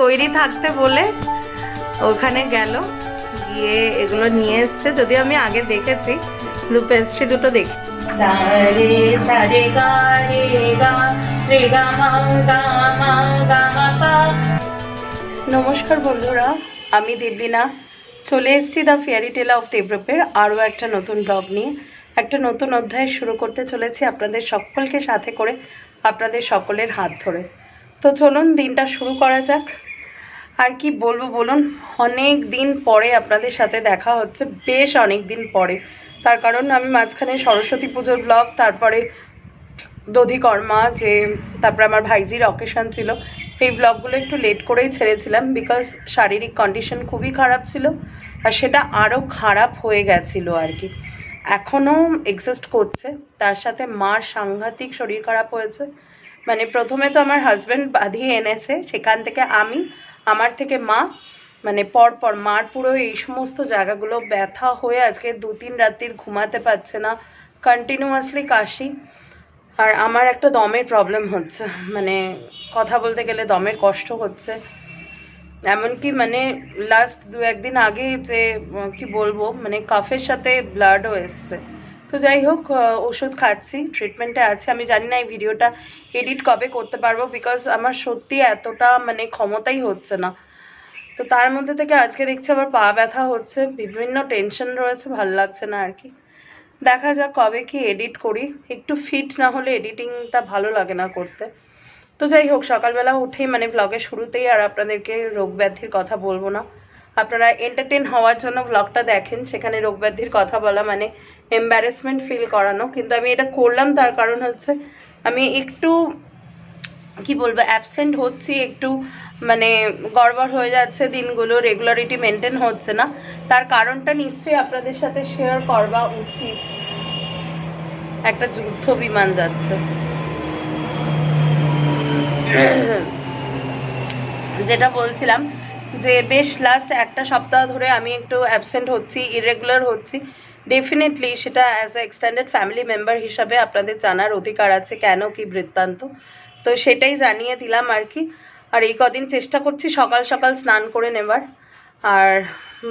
তৈরি থাকতে বলে ওখানে গেল। গিয়ে এগুলো নিয়ে এসছে। যদিও আমি আগে দেখেছি দু পেস্ট্রি দুটো দেখি। সারে সারে গা রে গা রে গা মা গা মা গা মা পা। নমস্কার বন্ধুরা আমি দেবলীনা চলে এসেছি দ্য ফেয়ারি টেল অফ দেবরূপের আরও একটা নতুন ব্লগ নিয়ে। একটা নতুন অধ্যায় শুরু করতে চলেছি আপনাদের সকলকে সাথে করে আপনাদের সকলের হাত ধরে। তো চলুন দিনটা শুরু করা যাক। আর কি বলব বলুন, অনেক দিন পরে আপনাদের সাথে দেখা হচ্ছে, বেশ অনেক দিন পরে। তার কারণ আমি মাঝখানে সরস্বতী পুজোর ব্লগ তারপরে দধিকর্মা, যে তারপরে আমার ভাইজির অকেশন ছিল, এই ব্লগগুলো একটু লেট করেই ছেড়েছিলাম বিকজ শারীরিক কন্ডিশন খুবই খারাপ ছিল আর সেটা আরও খারাপ হয়ে গেছিল আর কি। এখনও এক্সিস্ট করছে, তার সাথে মার সাংঘাতিক শরীর খারাপ হয়েছে। মানে প্রথমে তো আমার হাজব্যান্ড বাঁধিয়ে এনেছে, সেখান থেকে আমি আমার থেকে মা মানে পর পর মার পুরো এই সমস্ত জায়গাগুলো ব্যথা হয়ে আজকে দু তিন রাত্রির ঘুমাতে পারছে না। কন্টিনিউয়াসলি কাশি। আর আমার একটা দমের প্রবলেম হচ্ছে। মানে কথা বলতে গেলে দমের কষ্ট হচ্ছে। এমনকি মানে লাস্ট দু একদিন আগে যে, কি বলব মানে কাফের সাথে ব্লাডও এসছে। তো যাই হোক ওষুধ খাচ্ছি ট্রিটমেন্টে আছে। আমি জানি না এই ভিডিওটা এডিট কবে করতে পারব বিকজ আমার সত্যি এতটা মানে ক্ষমতাই হচ্ছে না। তো তার মধ্যে থেকে আজকে দেখছি আবার পা ব্যথা হচ্ছে, বিভিন্ন টেনশন রয়েছে, ভালো লাগছে না আর কি। দেখা যাক কবে কি এডিট করি। একটু ফিট না হলে এডিটিংটা ভালো লাগে না করতে। তো যাই হোক, সকালবেলা উঠেই মানে ব্লগের শুরুতেই আর আপনাদেরকে রোগ ব্যাধির কথা বলব না। আপনারা এন্টারটেন হওয়ার জন্য ব্লগটা দেখেন সেখানে রোগ ব্যাধির কথা বলা মানে এম্বারেসমেন্ট ফিল করানো। কিন্তু আমি এটা করলাম তার কারণ হচ্ছে আমি একটু কি বলব অ্যাবসেন্ট হচ্ছি একটু মানে গড়বড় হয়ে যাচ্ছে দিনগুলো রেগুলারিটি মেনটেন হচ্ছে না। তার কারণটা নিশ্চয়ই আপনাদের সাথে শেয়ার করবা উচিত। একটা যুদ্ধ বিমান যাচ্ছে। যেটা বলছিলাম যে বেশ লাস্ট একটা সপ্তাহ ধরে আমি একটু অ্যাবসেন্ট হচ্ছি ইরেগুলার হচ্ছি। ডেফিনেটলি সেটা as a extended family member হিসাবে আপনাদের জানার অধিকার আছে কেন কি বৃত্তান্ত। তো সেটাই জানিয়ে দিলাম আর কি। আর এই কদিন চেষ্টা করছি সকাল সকাল স্নান করে নেবার। আর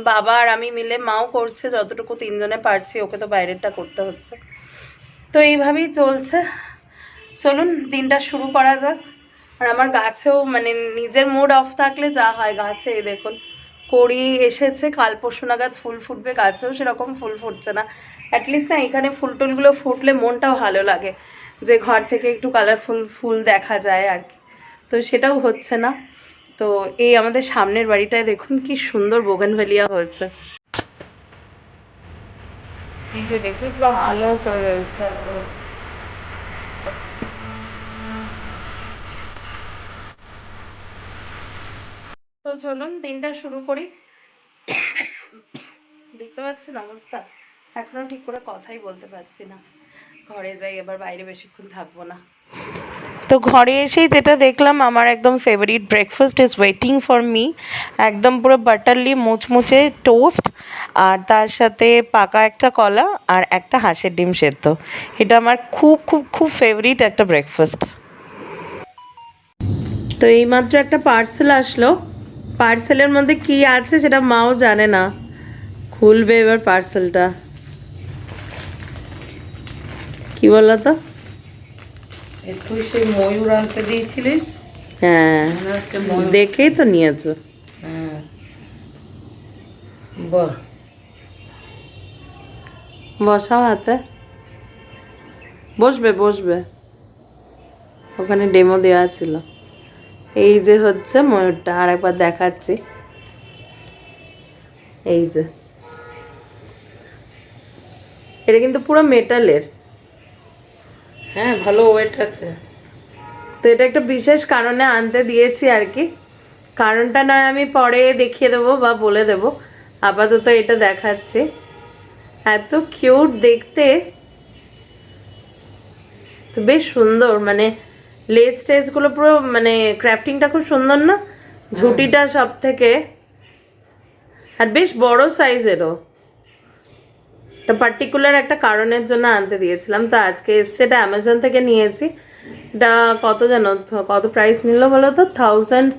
বাবা আর আমি মিলে মাও করছে, যতটুকু তিনজনে পারছি, ওকে তো বাইরেরটা করতে হচ্ছে। তো এইভাবেই চলছে। চলুন, দিনটা শুরু করা যাক। আর আমার গাছেও মানে নিজের মুড অফ থাকলে যা হয় গাছে দেখুন, কড়ি এসেছে, কাল পরশু নাগাদ ফুল ফুটবে, গাছেও সেরকম ফুল ফুটছে না। অ্যাটলিস্ট না, এখানে ফুল টুলগুলো ফুটলে মনটাও ভালো লাগে, যে ঘর থেকে একটু কালারফুল ফুল দেখা যায় আর কি। তো সেটাও হচ্ছে না। তো এই আমাদের সামনের বাড়িটায় দেখুন, কি সুন্দর বোগানভেলিয়া হয়েছে। দেখুন আলো করে তো চলুন দিনটা শুরু করি। দেখতে পাচ্ছেন অবস্থা? এখনও ঠিক করে কথাই বলতে পারছি না। ঘরে যাই, এবার বাইরে বেশিক্ষণ থাকব না। তো ঘরে এসেই যেটা দেখলাম, আমার একদম favourite breakfast is waiting for me একদম পুরো বাটারলি মুচমুচে টোস্ট আর তার সাথে পাকা একটা কলা আর একটা হাঁসের ডিম সেদ্ধ। এটা আমার খুব খুব খুব ফেভারিট একটা ব্রেকফাস্ট তো এইমাত্র একটা পার্সেল আসলো। পার্সেলের মধ্যে কি আছে সেটা মাও জানে না। খুলবে এবার পার্সেলটা। কি বলো তো? একটু সেই ময়ূর আনতে দিয়েছিলি? হ্যাঁ দেখেই তো নিয়েছো। হ্যাঁ। বাহ। বসাও হাতে। বসবে বসবে। ওখানে ডেমো দেওয়া ছিল। এই যে হচ্ছে ময়ূরটা আর একবার দেখাচ্ছি। এই যে। এটা কিন্তু পুরো মেটালের। হ্যাঁ ভালো ওয়েট আছে। তো এটা একটা বিশেষ কারণে আনতে দিয়েছি আর কি। কারণটা না আমি পরে দেখিয়ে দেবো বা বলে দেবো। আপাতত এটা দেখাচ্ছি। এত কিউট দেখতে। তো বেশ সুন্দর মানে লেজ টেজগুলো পুরো মানে ক্রাফটিংটা খুব সুন্দর না? ঝুটিটা সব থেকে আর বেশ বড় সাইজেরও এটা পার্টিকুলার একটা কারণের জন্য আনতে দিয়েছিলাম। তো আজকে এসছে এটা অ্যামাজন থেকে নিয়েছি। এটা কত জানো? কত প্রাইস নিল বলো তো? থাউজেন্ড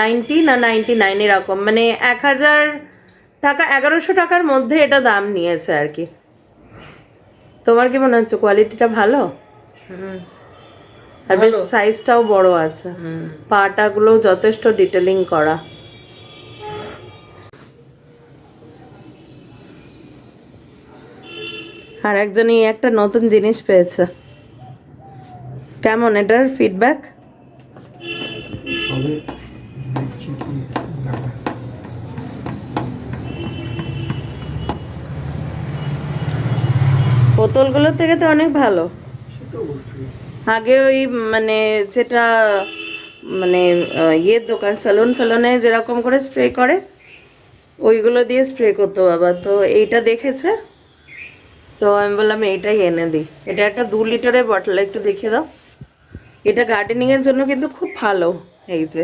নাইনটি না নাইনটি নাইন এরকম। মানে এক হাজার টাকা এগারোশো টাকার মধ্যে এটা দাম নিয়েছে আর কি। তোমার কি মনে হচ্ছে কোয়ালিটিটা ভালো? হুম। আর বেশ সাইজটাও বড় আছে। হুম। পাটাগুলো যথেষ্ট ডিটেলিং করা। আর একজন এই একটা নতুন জিনিস পেয়েছে। কেমন এটার ফিডব্যাক বোতলগুলোর থেকে তো অনেক ভালো। আগে ওই মানে যেটা মানে ইয়ের দোকান স্যালুন ফ্যালনে যেরকম করে স্প্রে করে, ওইগুলো দিয়ে স্প্রে করতো বাবা। তো এইটা দেখেছে? তো আমি বললাম, এইটাই এনে দিই এটা একটা দু লিটারের বটল একটু দেখিয়ে দাও। এটা গার্ডেনিংয়ের জন্য কিন্তু খুব ভালো। এই যে,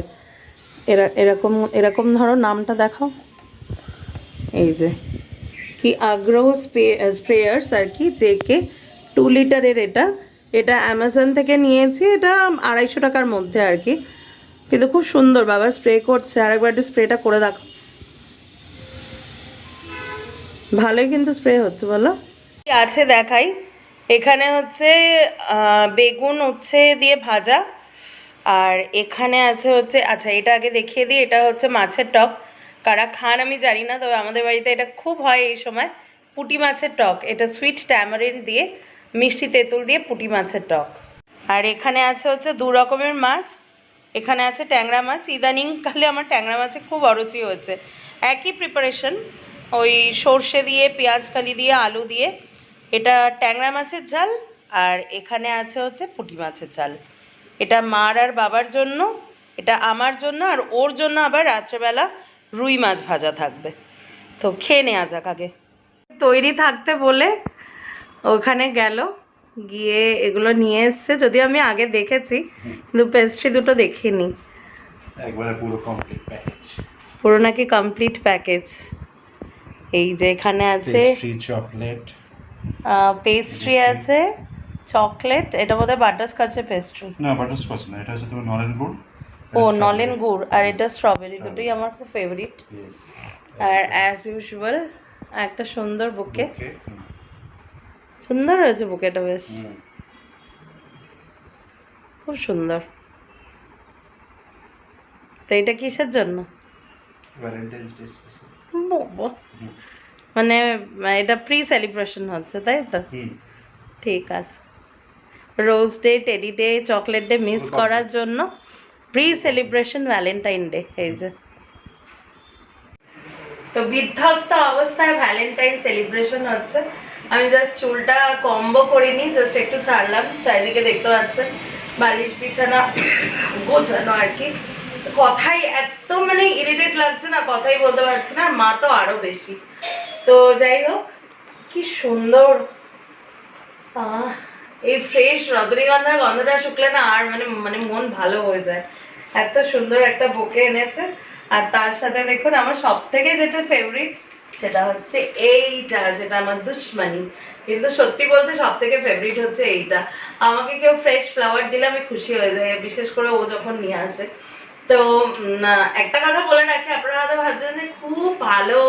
এরা, এরকম এরকম ধরো নামটা দেখাও। এই যে, কি আগ্রহ স্প্রে স্প্রেয়ার্স আর কি জে কে টু লিটারের এটা এটা অ্যামাজন থেকে নিয়েছি, এটা আড়াইশো টাকার মধ্যে আর কি। কিন্তু খুব সুন্দর, বাবা স্প্রে করছে। আরেকবার একটু স্প্রেটা করে দেখো। ভালোই কিন্তু স্প্রে হচ্ছে, বলো। আছে দেখাই। এখানে হচ্ছে বেগুন উচ্ছে দিয়ে ভাজা। আর এখানে আছে হচ্ছে আচ্ছা এটা আগে দেখিয়ে দিই, এটা হচ্ছে মাছের টক। কারা খান আমি জানি না, তবে আমাদের বাড়িতে এটা খুব হয় এই সময়। পুঁটি মাছের টক, এটা সুইট ট্যামারিন দিয়ে। মিষ্টি তেঁতুল দিয়ে পুঁটি মাছের টক। আর এখানে আছে হচ্ছে দু রকমের মাছ। এখানে আছে ট্যাংরা মাছ। ইদানিং কালে আমার ট্যাংরা মাছে খুব অরুচি হচ্ছে একই প্রিপারেশন ওই সর্ষে দিয়ে, পেঁয়াজ কালি দিয়ে, আলু দিয়ে। এটা ট্যাংরা মাছের ঝাল আর এখানে আছে হচ্ছে পুঁটি মাছের ঝাল। এটা মার আর বাবার জন্য, এটা আমার জন্য আর ওর জন্য আবার রাত্রেবেলা রুই মাছ ভাজা থাকবে। তো খেয়ে নেওয়া যাক আগে। তৈরি থাকতে বলে ওখানে গেল গিয়ে এগুলো নিয়ে এসছে। যদিও আমি আগে দেখেছি কিন্তু পেস্ট্রি দুটো দেখিনি। একবারে পুরো কমপ্লিট প্যাকেজ পুরো নাকি কমপ্লিট প্যাকেজ এই যে এখানে আছে পেস্ট্রি চকলেট পেস্ট্রি আছে চকলেট এটা বোধহয় বাটারস্কচের পেস্ট্রি না বাটারস্কচ না এটা হচ্ছে তোমার নলেন গুড় ও নলেন গুড় আর এটা স্ট্রবেরি দুটোই আমার খুব ফেভারিট আর অ্যাজ ইউজুয়াল একটা সুন্দর বুকে সুন্দর হয়েছে বুকেটা বেশ। খুব সুন্দর। তো এটা কিসের জন্য। মানে এটা প্রি সেলিব্রেশন হচ্ছে তাই তো? ঠিক আছে। Rose day teddy day chocolate day miss করার জন্য প্রি সেলিব্রেশন ভ্যালেন্টাইন ডে এই যে। তো বিধ্বস্ত অবস্থায় ভ্যালেন্টাইন সেলিব্রেশন হচ্ছে। আমি জাস্ট চুলটা কম্বো করিনি জাস্ট একটু ছাড়লাম, চারিদিকে দেখতে পাচ্ছেন, বালিশ বিছানা, গোছানো আর কি। কথাই এত মানে ইরিটেট লাগছে না, কথাই বলতে পারছি না মা তো আরও বেশি। তো যাই হোক, কি সুন্দর। এই ফ্রেশ রজনীগন্ধার গন্ধটা শুকলে না আর মানে মানে মন ভালো হয়ে যায়। এত সুন্দর একটা বুকে এনেছে। আর তার সাথে দেখুন, আমার সব থেকে যেটা ফেভারিট সেটা হচ্ছে এইটা, যেটা আমার দুশ্মনী। কিন্তু সত্যি বলতে সব থেকে ফেভারিট হচ্ছে এইটা। আমাকে কেউ ফ্রেশ ফ্লাওয়ার দিলে আমি খুশি হয়ে যাই, বিশেষ করে ও যখন নিয়ে আসে। তো একটা কথা বলে রাখি, আপনারা হয়তো ভাবছেন যে খুব ভালো,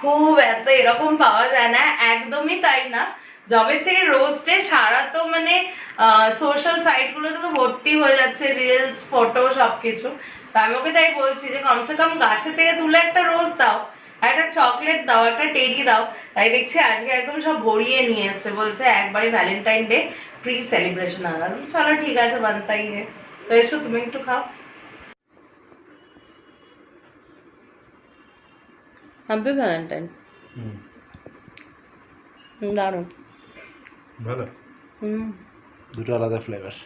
খুব এত এরকম পাওয়া যায় না, একদমই তাই না। জবের থেকে রোস্টে সারা তো মানে সোশ্যাল সাইটগুলোতে তো ভর্তি হয়ে যাচ্ছে রিলস ফটো সবকিছু। তো আমি ওকে তাই বলছি যে, কমসে কম গাছের থেকে তুলে একটা রোজ দাও। একটা চকলেট দাও একটা টেডি দাও। তাই দেখছি আজকে একদম সব ভরিয়ে নিয়ে এসছে বলছে একবারই ভ্যালেন্টাইন ডে প্রি সেলিব্রেশন আ চলো ঠিক আছে বানতাই তো এসো তুমি একটু খাও। হ্যাপি ভ্যালেন্টাইন হুম। দারুণ। ভালো? হুম। দুটো আলাদা ফ্লেভার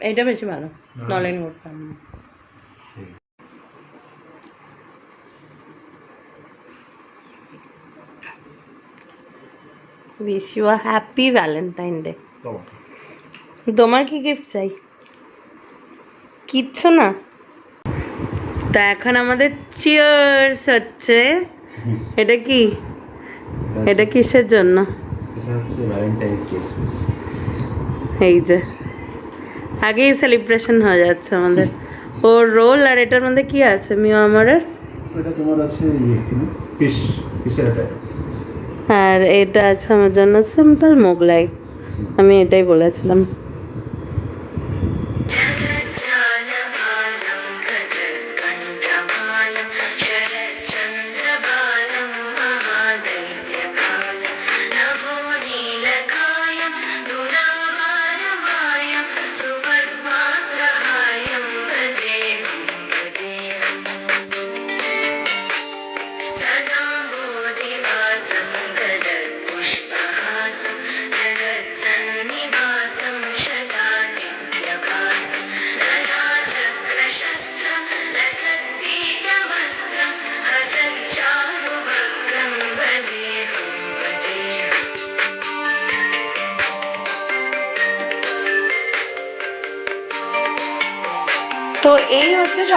এইটা বেশি ভালো। নলেন গুড়টা wish you a happy Valentine day তোমার কি গিফট চাই? কিচ্ছু না। তা এখন আমাদের চিয়ার্স হচ্ছে। এটা কি? এটা কিসের জন্য? এই যে। আগেই সেলিব্রেশন হয়ে যাচ্ছে আমাদের। ওর রোল আর এটার মধ্যে কি আছে? মিও আমারের এটা তোমার আছে ফিশ ফিশের এটা আর এটা আছে আমার জন্য সিম্পল মোগলাই আমি এটাই বলেছিলাম।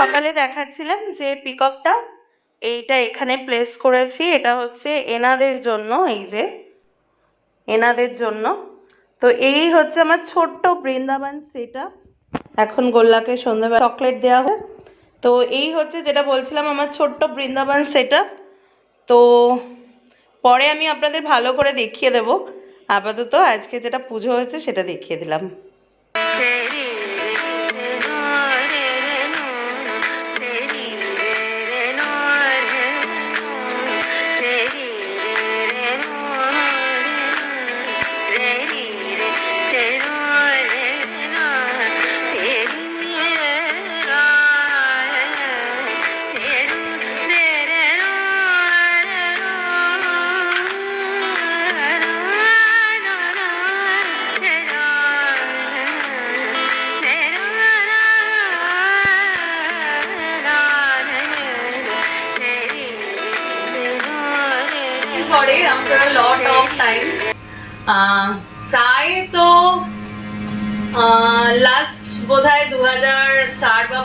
সকালে দেখাচ্ছিলাম যে পিককটা এইটা এখানে প্লেস করেছি, এটা হচ্ছে এনাদের জন্য, এই যে এনাদের জন্য। তো এই হচ্ছে আমার ছোট্ট বৃন্দাবন সেটা এখন গোল্লাকে সন্ধ্যাবেলা চকলেট দেওয়া হয় তো এই হচ্ছে যেটা বলছিলাম, আমার ছোট্ট বৃন্দাবন সেটা তো পরে আমি আপনাদের ভালো করে দেখিয়ে দেব। আপাতত আজকে যেটা পুজো হয়েছে, সেটা দেখিয়ে দিলাম।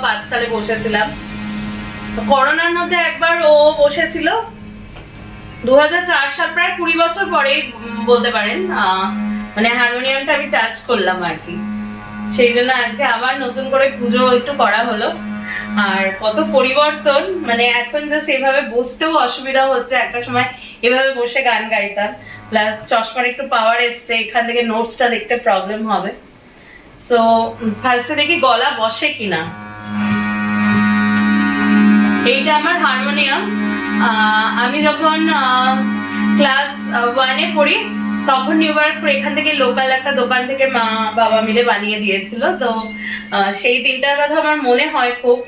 পাঁচ সালে বসেছিলাম করোনার মধ্যে একবার ও বসেছিল। দু হাজার চার সাল প্রায় কুড়ি বছর উম, বলতে পারেন মানে হারমোনিয়ামটা আমি টাচ করলাম আর কি। সেই জন্য আজকে আবার নতুন করে পুজো একটু করা হলো। আর কত পরিবর্তন মানে এখন জাস্ট এভাবে বসতেও অসুবিধা হচ্ছে। একটা সময় এভাবে বসে গান গাইতাম। প্লাস চশমার একটু পাওয়ার এসছে এখান থেকে নোটসটা দেখতে প্রবলেম হবে। সো ফার্স্টে দেখি গলা বসে কিনা। এইটা আমার হারমোনিয়াম আমি যখন ক্লাস ওয়ানে পড়ি, তখন নিউ ইয়র্ক এখান থেকে লোকাল একটা দোকান থেকে মা, বাবা মিলে বানিয়ে দিয়েছিল। তো সেই দিনটার কথা আমার মনে হয় খুব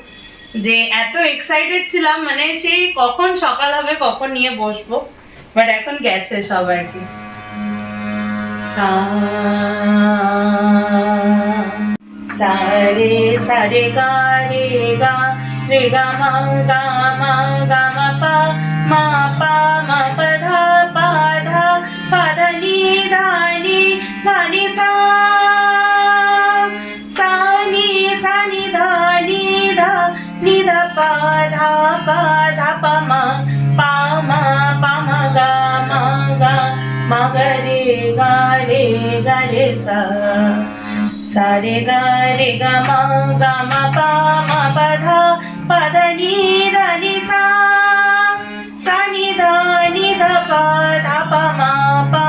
যে এত এক্সাইটেড ছিলাম মানে সেই কখন সকাল হবে, কখন নিয়ে বসবো। বাট এখন গেছে সব আর কি। সারে সারে গা, রে, গা रे गा गा मा गा मा पा मा पा मा प धा पा धा पा ध नि धा नि धा नि सा सा नि सा नि धा नि धा नि ध पा धा पा धा पा मा पा मा पा मा गा मा गा मा ग रे गा रे गा रे सा सा रे गा रे गा मा गा मा पा मा पा धा पा ध नि ध नि सा सा नि ध नि ध पा धा पा मा पा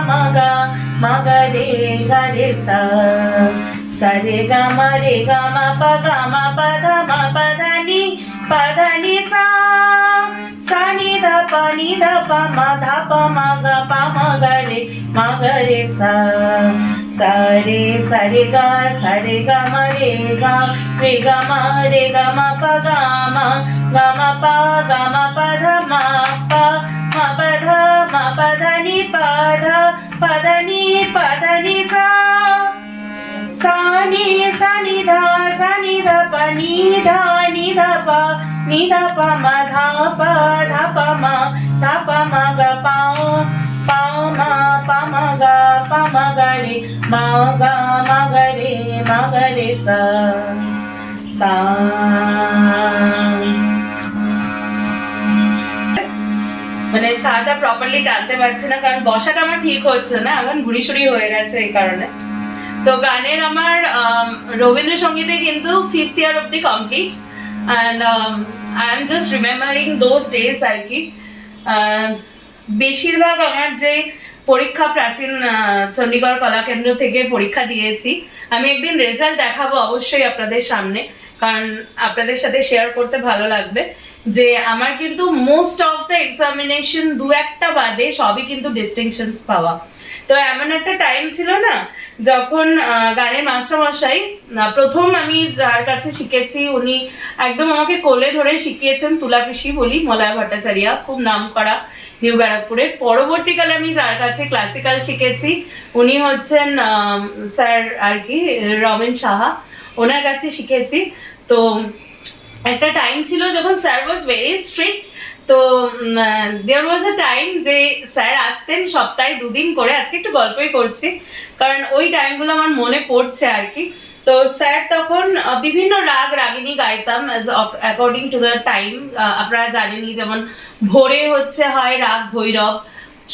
नि ध पा मा धा पा मा गा पा मा ग रे, मा ग रे सा। सा रे सा रे गा, सा रे गा मा रे गा रे गा मा, रे गा मा पा गा मा गा मा पा, गा मा पा ध मा पा मा पा ध, मा पा ध नि पा ध पा ध नि, पा ध नि सा। சானி சனிதா சனித பனிதா நிதப நிதப மதாப தபம தபமக பாவ பாவம பமக பமகரி மக மகரி மகரி ச சா মানে সাটা প্রপারলি টানতে পারছি না কারণ বসাটা আমার ঠিক হচ্ছে না এখন ঘুড়ি হয়ে গেছে এই কারণে তো গানের আমার আম, রবীন্দ্রসঙ্গীতে কিন্তু ফিফথ ইয়ার অব্দি complete and I am just remembering those days আর কি। আহ, বেশিরভাগ আমার যে পরীক্ষা প্রাচীন চণ্ডীগড় কলা কেন্দ্র থেকে পরীক্ষা দিয়েছি আমি একদিন রেজাল্ট দেখাবো অবশ্যই আপনাদের সামনে কারণ আপনাদের সাথে শেয়ার করতে ভালো লাগবে। যে আমার কিন্তু মোস্ট অফ দ্য এক্সামিনেশন দু একটা বাদে সবই কিন্তু ডিস্টিংশনস পাওয়া। তো এমন একটা টাইম ছিল না, যখন গানের মাস্টারমশাই প্রথম আমি যার কাছে শিখেছি, উনি একদম আমাকে কোলে ধরে শিখিয়েছেন তুলা পিসি বলি, মলয় ভট্টাচার্য, খুব নাম করা নিউ ব্যারাকপুরের। পরবর্তীকালে আমি যার কাছে ক্লাসিক্যাল শিখেছি, উনি হচ্ছেন স্যার আর কি, রমেন সাহা, ওনার কাছে শিখেছি। তো একটা টাইম ছিল যখন স্যার ওয়াজ ভেরি স্ট্রিক্ট তো দেয়ার ওয়াজ আ টাইম যে স্যার আসতেন সপ্তাহে দুদিন করে। আজকে একটু গল্পই করছি, কারণ ওই টাইমগুলো আমার মনে পড়ছে আর কি। তো স্যার তখন বিভিন্ন রাগ রাগিনী গাইতাম as according to the time আপনারা জানেনই, যেমন ভোরে হচ্ছে হয় রাগ ভৈরব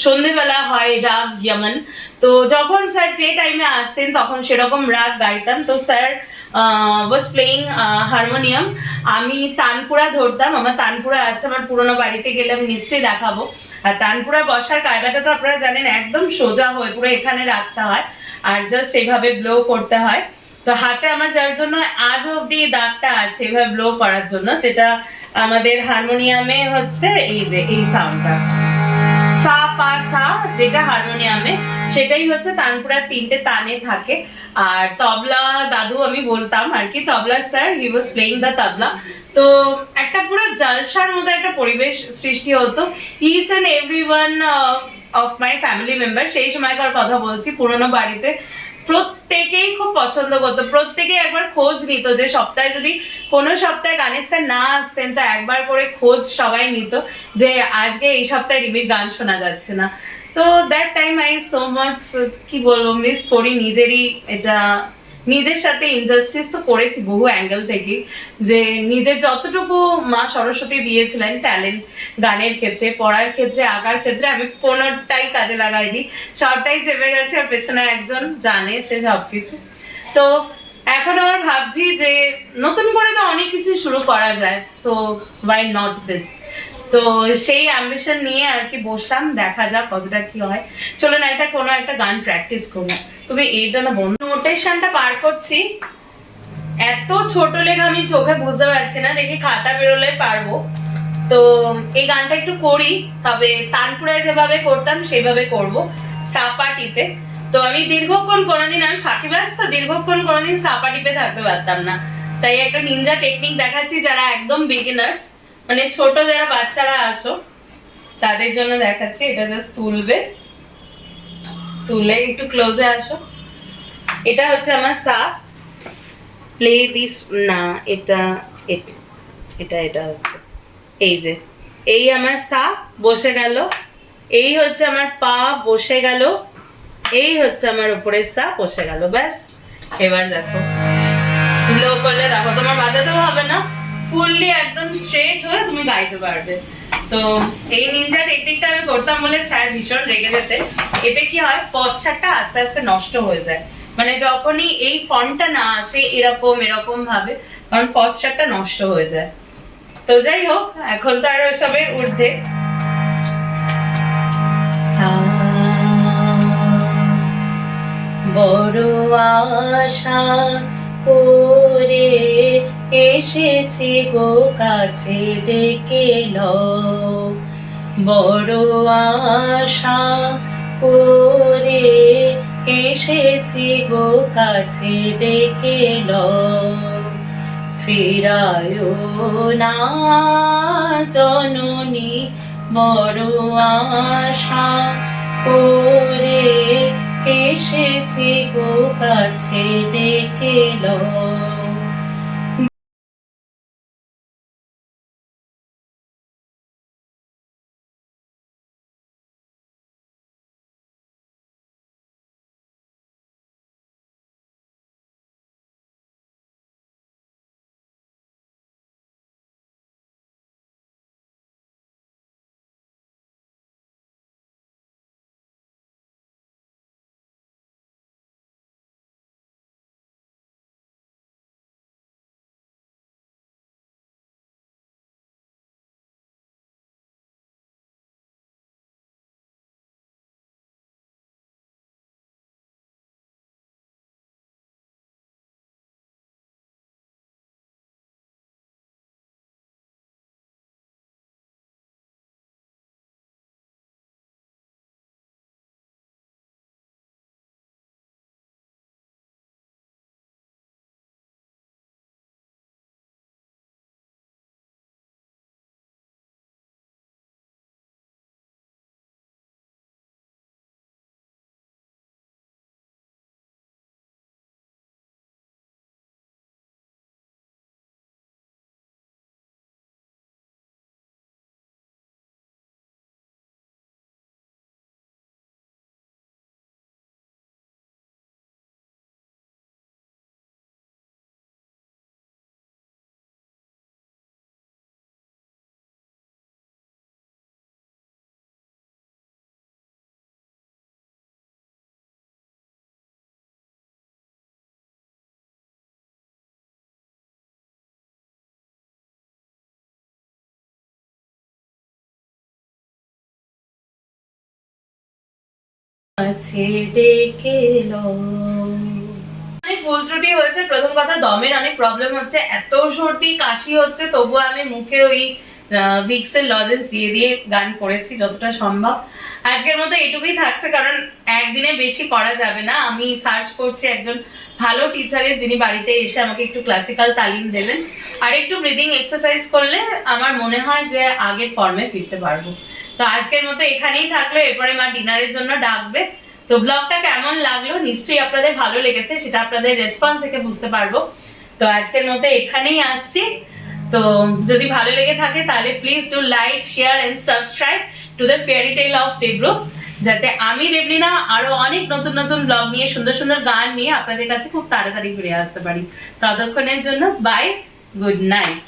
সন্ধেবেলা হয় রাগ যমন তো যখন স্যার যে টাইমে আসতেন, তখন সেরকম রাগ গাইতাম। তো স্যার ওয়াজ প্লেয়িং হারমোনিয়াম আমি তানপুরা ধরতাম। আমার তানপুরা আছে, আমার পুরোনো বাড়িতে গেলে আমি নিশ্চয়ই দেখাবো। আর তানপুরা বসার কায়দাটা তো আপনারা জানেন, একদম সোজা হয়ে পুরো এখানে রাখতে হয়। আর জাস্ট এইভাবে ব্লো করতে হয়। তো হাতে আমার যার জন্য আজ অব্দি দাগটা আছে, এভাবে ব্লো করার জন্য, যেটা আমাদের হারমোনিয়ামে হচ্ছে এই যে, এই সাউন্ডটা সা, পা, সা, যেটা হারমোনিয়ামে সেটাই হচ্ছে তানপুরার তিনটে তানে থাকে। আর তবলা দাদু আমি বলতাম আর কি, tabla sir he was playing the tabla. তো একটা পুরো জলসার মধ্যে একটা পরিবেশ সৃষ্টি হতো। Each and every one of my family member সেই সময়কার কথা বলছি পুরনো বাড়িতে। প্রত্যেকেই খুব পছন্দ করতো। প্রত্যেকে একবার খোঁজ নিত যে সপ্তাহে যদি কোনো সপ্তাহে গানের স্যার না আসতেন, তো একবার করে খোঁজ সবাই নিত যে আজকে এই সপ্তাহে রিমির গান শোনা যাচ্ছে না। তো that time I so much কি বলব মিস করি নিজেরই এটা নিজের সাথে ইনজাস্টিস তো করেছি বহু অ্যাঙ্গেল থেকে, যে নিজের যতটুকু মা সরস্বতী দিয়েছিলেন ট্যালেন্ট গানের ক্ষেত্রে, পড়ার ক্ষেত্রে, আঁকার ক্ষেত্রে, আমি কোনোটাই কাজে লাগাইনি। সবটাই চেপে গেছে, আর পেছনে একজন জানে সে সব কিছু তো এখন আমার ভাবছি যে নতুন করে তো অনেক কিছু শুরু করা যায় সো ওয়াই নট দিস তো সেই অ্যাম্বিশন নিয়ে আর কি বসলাম, দেখা যাক কতটা কি হয়। চলো না এটা কোনো একটা গান প্র্যাকটিস করব তুমি এইটা না বন্ধ। নোটেশনটা পার করছি। এত ছোট লেখা আমি চোখে বুঝতে পারছি না। দেখি খাতা বেরোলে পারব। তো এই গানটা একটু করি, তবে তানপুরায় যেভাবে করতাম, সেভাবে করব, সাপা টিপে। তো আমি দীর্ঘক্ষণ কোনোদিন, আমি ফাঁকিবাজ তো দীর্ঘক্ষণ কোনোদিন সাপা টিপে থাকতে পারতাম না। তাই একটা নিনজা টেকনিক দেখাচ্ছি যারা একদম বিগিনার্স মানে ছোট যারা বাচ্চারা আছো, তাদের জন্য দেখাচ্ছি, এটা জাস্ট তুলবে। তুলে একটু ক্লোজে আসো। এটা হচ্ছে আমার সা। প্লে দিস না, এটা এটা এটা হচ্ছে। এই যে, এই আমার সা বসে গেল। এই হচ্ছে আমার পা বসে গেল। এই হচ্ছে আমার উপরের সা বসে গেল, ব্যাস। এবার দেখো। লো করলে দেখো, তোমার বাজাতেও হবে না। ফুললি একদম স্ট্রেট হয়ে তুমি গাইতে পারবে। তো এই নিনজা টেকনিকটা আমি করতাম বলে স্যার ভীষণ রেগে যেতে। এতে কি হয় পশ্চারটা আস্তে আস্তে নষ্ট হয়ে যায়। মানে যখনই এই ফর্মটা না আসে এরকম এরকম ভাবে কারণ পশ্চারটা নষ্ট হয়ে যায়। তো যাই হোক, এখন তো আর ওসবের ঊর্ধ্বে। বড় আশা করে এসেছি গো কাছে ডেকে বড় আশা করে এসেছি গো কাছে ডেকে ফিরায় না জননী, বড় আশা করে এসেছি গো কাছে ডেকে কাছে ডেকে অনেক হয়েছে, প্রথম কথা দমের অনেক প্রবলেম হচ্ছে, এত সর্দি কাশি হচ্ছে, তবু আমি মুখে ওই ভিক্সের লজেন্স দিয়ে দিয়ে গান করেছি যতটা সম্ভব। আজকের মতো এটুকুই থাকছে, কারণ একদিনে বেশি করা যাবে না। আমি সার্চ করছি একজন ভালো টিচারের যিনি বাড়িতে এসে আমাকে একটু ক্লাসিক্যাল তালিম দেবেন। আর একটু ব্রিদিং এক্সারসাইজ করলে আমার মনে হয় যে আগের ফর্মে ফিরতে পারব। তো আজকের মতো এখানেই থাকল, এরপরে মা ডিনারের জন্য ডাকবে। তো ব্লগটা কেমন লাগল? নিশ্চয়ই আপনাদের ভালো লেগেছে, সেটা আপনাদের রেসপন্স থেকে বুঝতে পারব। তো আজকের মতো এখানেই আসছি। তো যদি ভালো লেগে থাকে তাহলে please do like share and subscribe to the fairy tale of Debru যাতে আমি, দেবলিনা, আরও অনেক নতুন নতুন ব্লগ নিয়ে, সুন্দর সুন্দর গান নিয়ে আপনাদের কাছে খুব তাড়াতাড়ি ফিরে আসতে পারি। ততক্ষণের জন্য বাই গুড নাইট